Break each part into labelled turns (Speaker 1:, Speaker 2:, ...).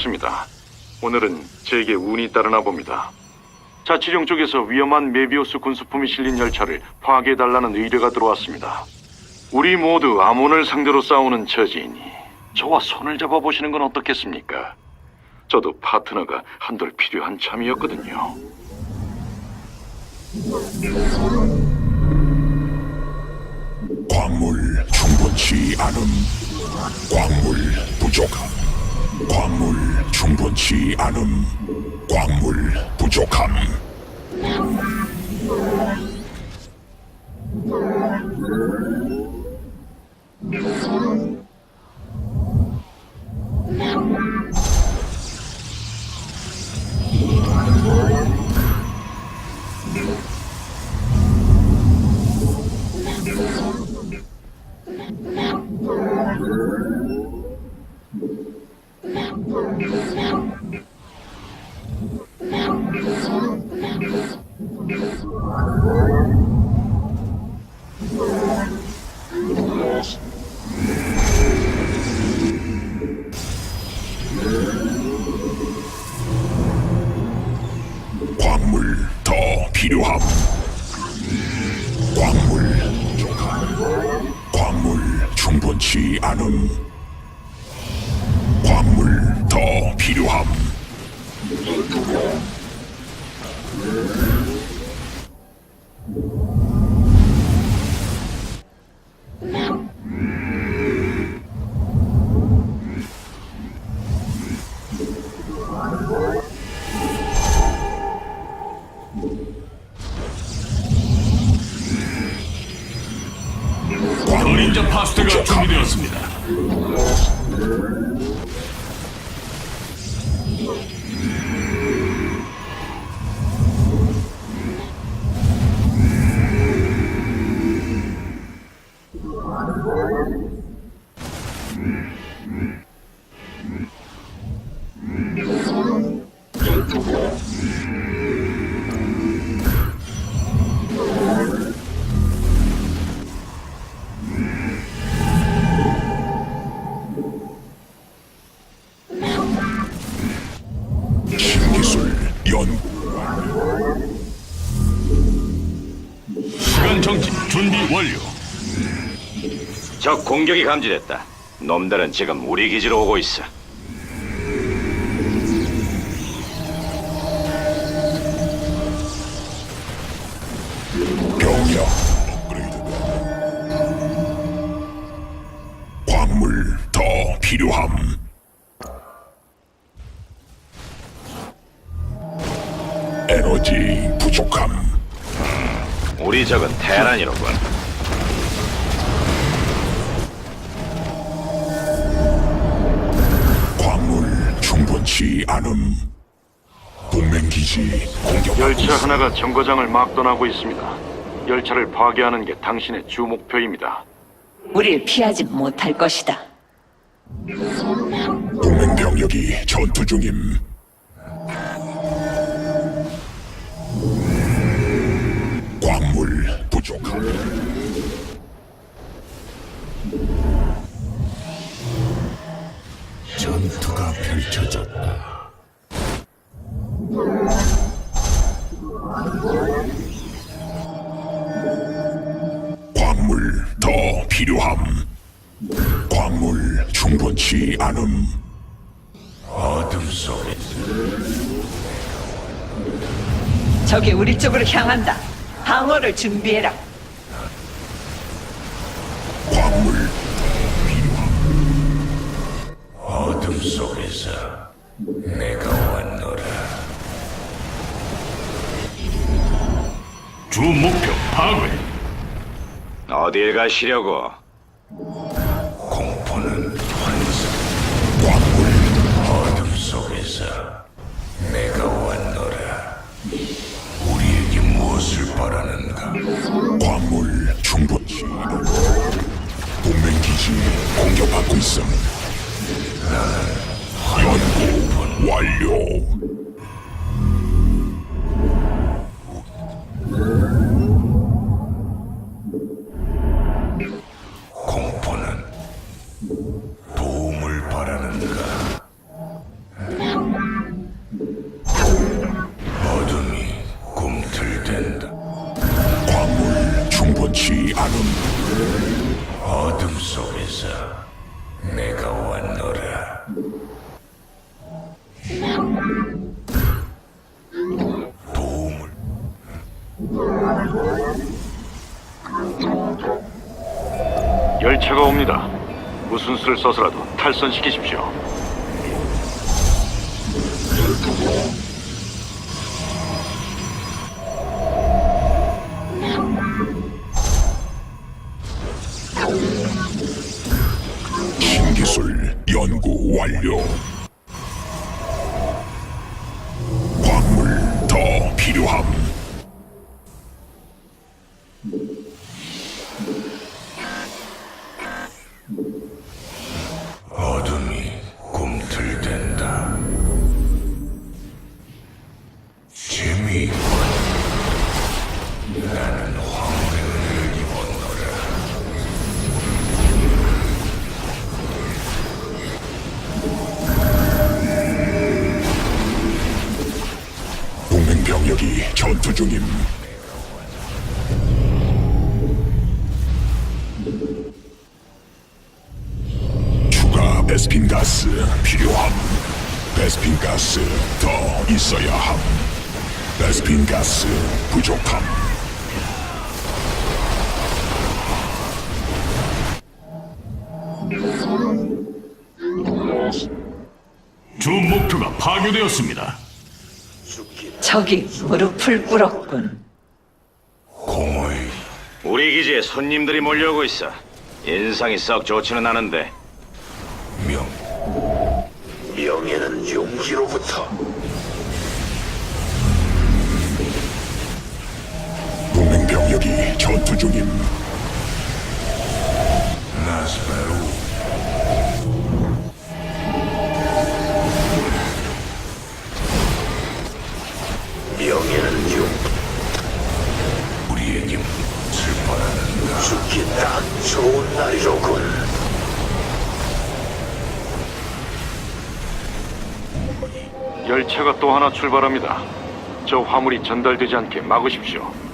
Speaker 1: 없습니다. 오늘은 제게 운이 따르나 봅니다. 자치령 쪽에서 위험한 메비우스 군수품이 실린 열차를 파괴해달라는 의뢰가 들어왔습니다. 우리 모두 아몬을 상대로 싸우는 처지이니 저와 손을 잡아보시는 건 어떻겠습니까? 저도 파트너가 한돌 필요한 참이었거든요.
Speaker 2: 광물 충분치 않음 광물 부족함 광물 충분치 않음. 광물 부족함 Thank you.
Speaker 3: 그림
Speaker 4: 적 공격이 감지됐다. 놈들은 지금 우리 기지로 오고 있어.
Speaker 2: 업그레이드가 광물 더 필요함 에너지 부족함
Speaker 4: 우리 적은 테란이로군.
Speaker 2: 충분치 않음 동맹 기지 공격
Speaker 1: 열차 하나가 정거장을 막 떠나고 있습니다. 열차를 파괴하는 게 당신의 주 목표입니다.
Speaker 5: 우릴 피하지 못할 것이다.
Speaker 2: 동맹 병력이 전투 중임 광물 부족함 전투가 펼쳐졌다 광물 더 필요함 광물 충분치 않음 어둠 속에
Speaker 5: 적이 우리 쪽으로 향한다. 방어를 준비해라.
Speaker 3: 주 목표 파괴.
Speaker 4: 어딜 가시려고?
Speaker 2: 공포는 환상. 광물 어둠 속에서 내가 왔노라. 우리에게 무엇을 바라는가? 광물 충분치 동맹 기지 공격받고 있음. 나는 연구 완료
Speaker 1: 탈선시키십시오.
Speaker 2: 신기술 연구 완료. 베스핀 가스 부족함.
Speaker 3: 주 목표가 파괴되었습니다.
Speaker 5: 적이 무릎을 꿇었군.
Speaker 6: 공허의
Speaker 4: 우리 기지에 손님들이 몰려오고 있어. 인상이 썩 좋지는 않은데
Speaker 6: 명. 명예는 용기로부터
Speaker 2: 병력이 전투 중임.
Speaker 6: 명예는 용 우리에게 슬퍼하는 죽기 딱 좋은 날이로군
Speaker 1: 열차가 또 하나 출발합니다. 저 화물이 전달되지 않게 막으십시오.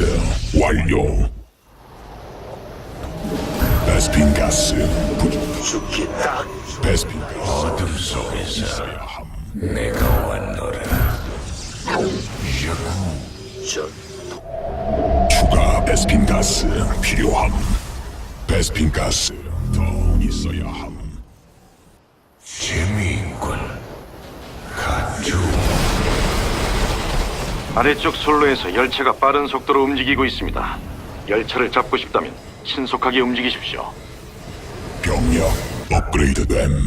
Speaker 2: 업그레이드 완료. 베스핀 가스 부족.
Speaker 6: 죽기 딱
Speaker 2: 베스핀 가스
Speaker 6: 어둠 속에서
Speaker 2: 있어야 함.
Speaker 6: 내가 왔노라 저
Speaker 2: 추가 베스핀 가스 필요함. 베스핀 가스 더 있어야 함.
Speaker 1: 아래쪽 선로에서 열차가 빠른 속도로 움직이고 있습니다. 열차를 잡고 싶다면 신속하게 움직이십시오.
Speaker 2: 병력 업그레이드됨.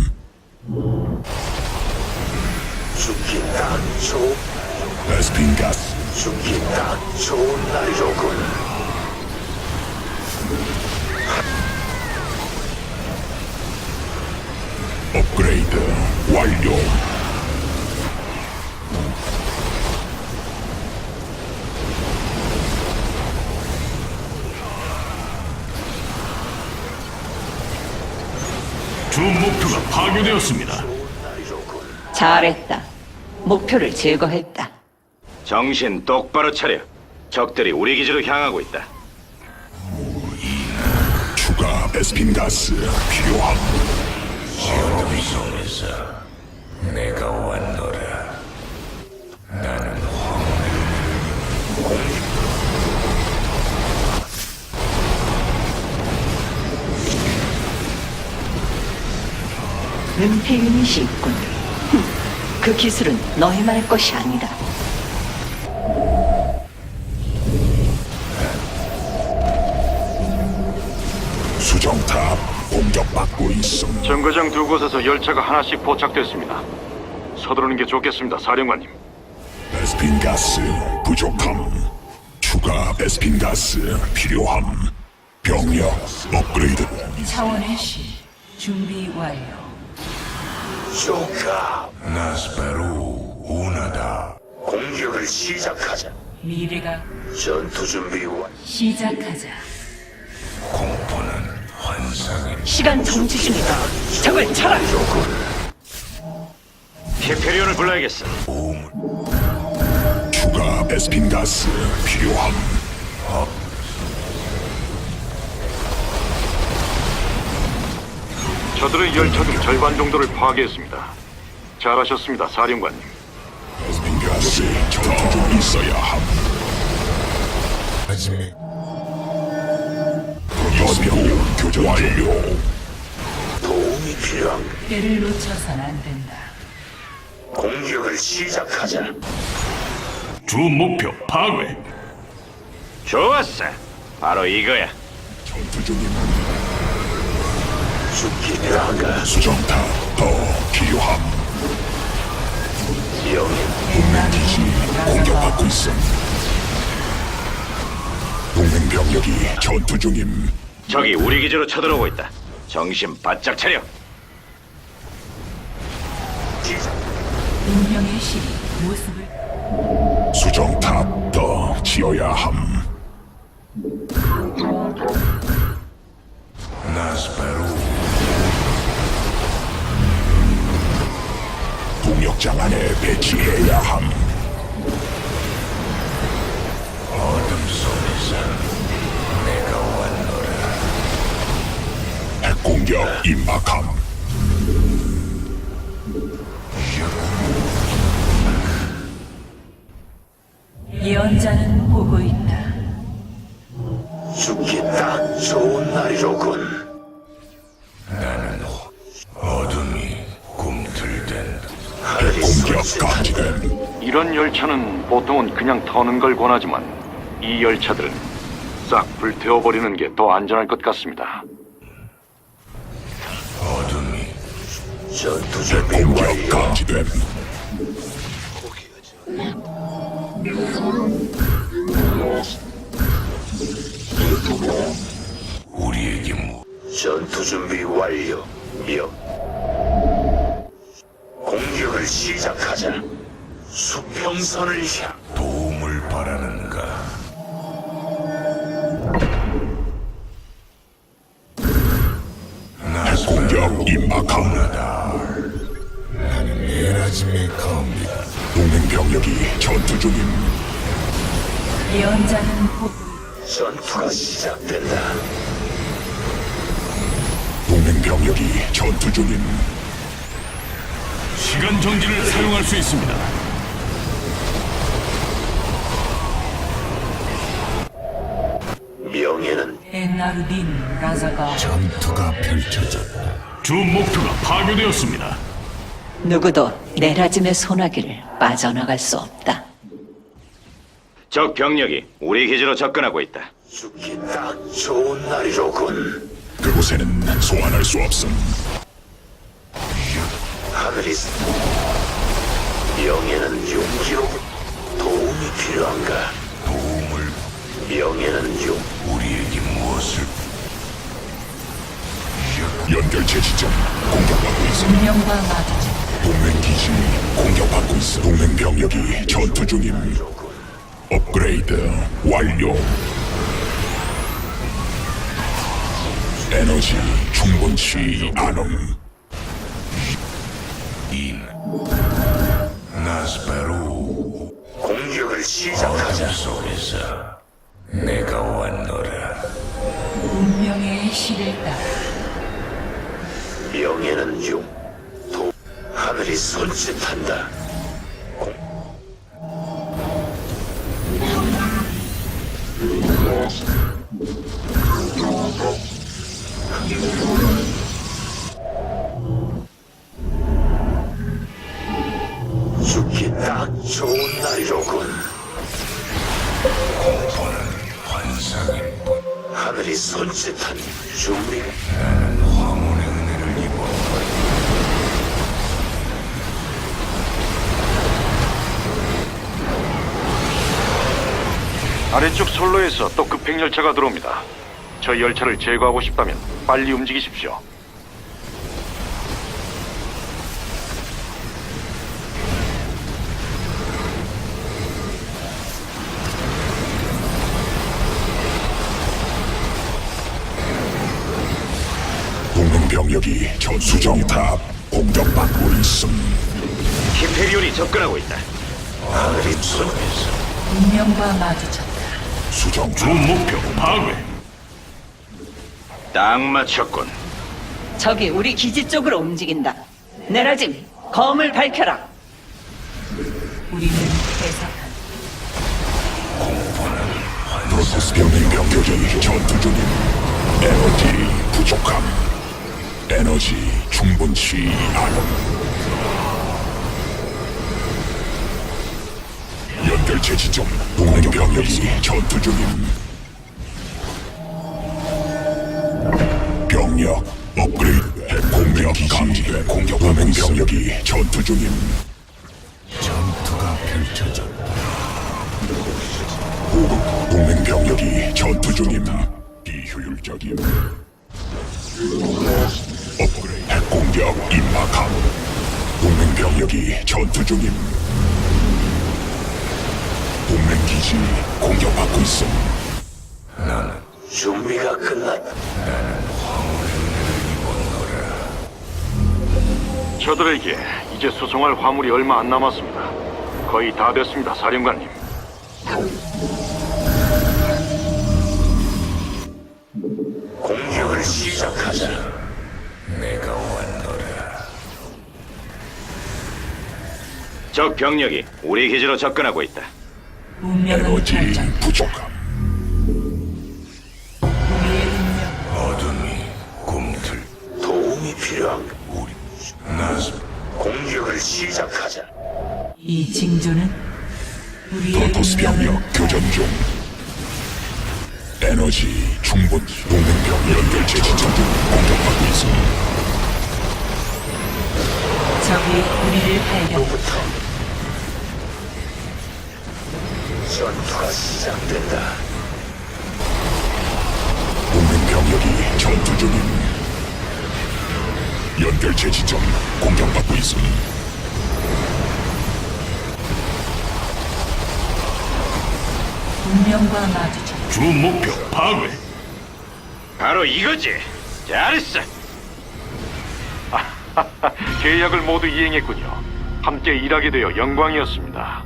Speaker 6: 죽기 딱 좋은
Speaker 2: 베스핀 가스
Speaker 6: 죽기 딱 좋은 날이로군
Speaker 2: 업그레이드 완료.
Speaker 3: 주 목표가 파괴되었습니다.
Speaker 5: 잘했다. 목표를 제거했다.
Speaker 4: 정신 똑바로 차려. 적들이 우리 기지로 향하고 있다.
Speaker 2: 추가 베스핀 가스 필요함.
Speaker 6: 어둠 속에서 내가 왔
Speaker 5: 은폐 유닛이 있군. 흠, 그 기술은 너희만 할 것이 아니다.
Speaker 2: 수정탑 공격받고 있음.
Speaker 1: 정거장 두 곳에서 열차가 하나씩 포착됐습니다. 서두르는 게 좋겠습니다, 사령관님.
Speaker 2: 베스핀 가스 부족함. 추가 베스핀 가스 필요함. 병력 업그레이드.
Speaker 7: 차원의 시 준비 완료.
Speaker 6: 조카 나스페루 운하다 공격을 시작하자
Speaker 7: 미래가
Speaker 6: 전투 준비 완
Speaker 7: 시작하자.
Speaker 6: 공포는 환상 환상의
Speaker 5: 시간 정지 중이다. 적을 쳐라.
Speaker 4: 히페리온을 불러야겠어.
Speaker 6: 보물
Speaker 2: 추가 베스핀 가스 필요함.
Speaker 1: 저들의 열차 중 절반 정도를 파괴했습니다. 잘하셨습니다, 사령관님.
Speaker 2: 베스핀 가스 전투 중 있어야 함.
Speaker 6: 하지메
Speaker 2: 연병 교전 완료.
Speaker 6: 도움이 필요한
Speaker 7: 때를 놓쳐선 안 된다.
Speaker 6: 공격을 시작하자.
Speaker 3: 주 목표 파괴.
Speaker 4: 좋았어. 바로 이거야.
Speaker 2: 전투 중임.
Speaker 6: 죽기 필요한가?
Speaker 2: 수정탑 더 필요함.
Speaker 6: 영인
Speaker 2: 동맹 기지 공격받고 있음. 동맹 병력이 전투 중임.
Speaker 4: 적이 우리 기지로 쳐들어오고 있다. 정신 바짝 차려.
Speaker 7: 운명의 신이 모습을
Speaker 2: 수정탑 더 지어야 함.
Speaker 6: 나스페루
Speaker 2: 동력장 안에 배치해야 함.
Speaker 6: 어둠 속에서 내가 왔노라.
Speaker 2: 핵공격 임박함.
Speaker 7: 예언자는 보고 있다.
Speaker 6: 딱 좋은 날이로군.
Speaker 1: 이런 열차는 보통은 그냥 터는 걸 권하지만 이 열차들은 싹 불태워버리는 게 더 안전할 것 같습니다.
Speaker 6: 어둠이 전투 준비 완료.
Speaker 7: 예언자는 보고
Speaker 6: 전투가 시작된다.
Speaker 2: 동맹 병력이 전투 중임.
Speaker 3: 시간 정지를 사용할 수 있습니다.
Speaker 6: 명예는
Speaker 7: 엔나르딘 라자가
Speaker 6: 전투가 펼쳐졌다.
Speaker 3: 주 목표가 파괴되었습니다.
Speaker 5: 누구도 내라짐의 소나기를 빠져나갈 수 없다.
Speaker 4: 적 병력이 우리 기지로 접근하고 있다.
Speaker 6: 죽기 딱 좋은 날이로군.
Speaker 2: 그곳에는 소환할 수 없음.
Speaker 6: 하늘이 스- 명예는 용기로군. 도움이 필요한가? 도움을 명예는 용. 우리에게 무엇을?
Speaker 2: 연결체 지점 공격받고 있음.
Speaker 7: 운명과 마주친다.
Speaker 2: 동맹 기지 공격받고 있어. 동맹 병력이 전투 중임. 업그레이드 완료. 에너지 충분치 않음.
Speaker 6: 인 나스페루 공격을 시작하자. 속에서 내가 왔노라.
Speaker 7: 운명의 따라
Speaker 6: 명예는 용. 도 하늘이 손짓한다. 죽기 딱 좋은 날이로군. 공포는 환상일 뿐. 하늘이 손짓한 준비. 나는 황혼의 은혜를 입어.
Speaker 1: 아래쪽 선로에서 또 급행 열차가 들어옵니다. 저 열차를 제거하고 싶다면 빨리 움직이십시오.
Speaker 2: 병력이 전 수정탑 공격받고 있음.
Speaker 4: 히페리온이 접근하고 있다.
Speaker 6: 손에서
Speaker 7: 운명과 마주쳤다.
Speaker 3: 주
Speaker 2: 수정탑
Speaker 3: 목표 파괴.
Speaker 4: 딱 맞췄군.
Speaker 5: 적이 우리 기지 쪽으로 움직인다. 내라짐, 검을 밝혀라.
Speaker 7: 우리는 대사한
Speaker 2: 프로토스 병력 병력이 전투 중임. 에너지 부족함. 에너지 충분치 않음. 연결체 지점 동맹 병력이 전투 중임. 병력 업그레이드 공격 기지 공격 동맹 병력이 전투 중임. 전투가 펼쳐졌다. 보급 동맹 병력이 전투 중임. 비효율적임. 업그레이드 핵공격 임박함. 동맹 병력이 전투 중임. 동맹 기지 공격받고 있음.
Speaker 6: 준비가 끝났다.
Speaker 1: 저들에게 이제 수송할 화물이 얼마 안 남았습니다. 거의 다 됐습니다, 사령관님.
Speaker 6: 공격을 시작하자.
Speaker 4: 적 병력이 우리 기지로 접근하고 있다.
Speaker 7: 운명은
Speaker 2: 에너지
Speaker 7: 결정.
Speaker 2: 부족함.
Speaker 7: 우리의 운명
Speaker 6: 어둠이 꿈틀 도움이 필요한 우리 나 공격을 시작하자.
Speaker 7: 이 징조는 우리의 운명을
Speaker 2: 병력 교전 중. 에너지 충분. 동맹 병 연결체 지점 중 공격받고 있음.
Speaker 7: 적이 우리를 발견.
Speaker 6: 부터 전투가 시작된다.
Speaker 2: 동맹 병력이 전투 중임. 연결체 지점 공격받고 있음.
Speaker 7: 운명과 마주쳤다.
Speaker 3: 주 목표 파괴.
Speaker 4: 바로 이거지. 잘했어.
Speaker 1: 계약을 모두 이행했군요. 함께 일하게 되어 영광이었습니다.